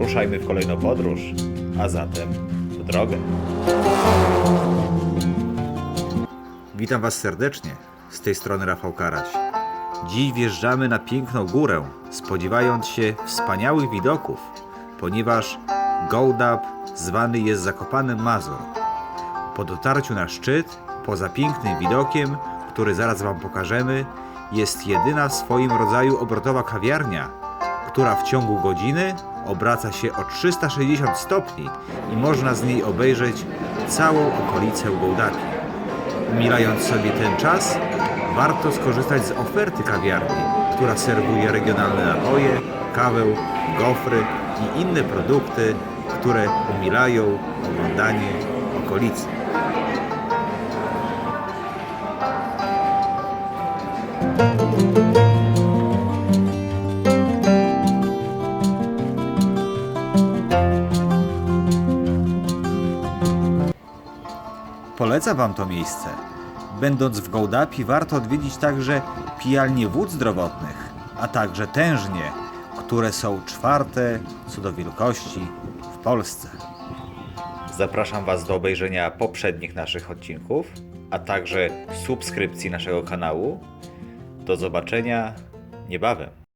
ruszajmy w kolejną podróż, a zatem w drogę. Witam Was serdecznie, z tej strony Rafał Karaś. Dziś wjeżdżamy na piękną górę, spodziewając się wspaniałych widoków, ponieważ Goldap zwany jest Zakopanem Mazur. Po dotarciu na szczyt, poza pięknym widokiem, który zaraz Wam pokażemy, jest jedyna w swoim rodzaju obrotowa kawiarnia, która w ciągu godziny obraca się o 360 stopni i można z niej obejrzeć całą okolicę Gołdapi. Umilając sobie ten czas, warto skorzystać z oferty kawiarni, która serwuje regionalne napoje, kawę, gofry i inne produkty, które umilają oglądanie okolicy. Polecam Wam to miejsce. Będąc w Gołdapi warto odwiedzić także pijalnie wód zdrowotnych, a także tężnie, które są czwarte co do wielkości w Polsce. Zapraszam Was do obejrzenia poprzednich naszych odcinków, a także subskrypcji naszego kanału. Do zobaczenia niebawem.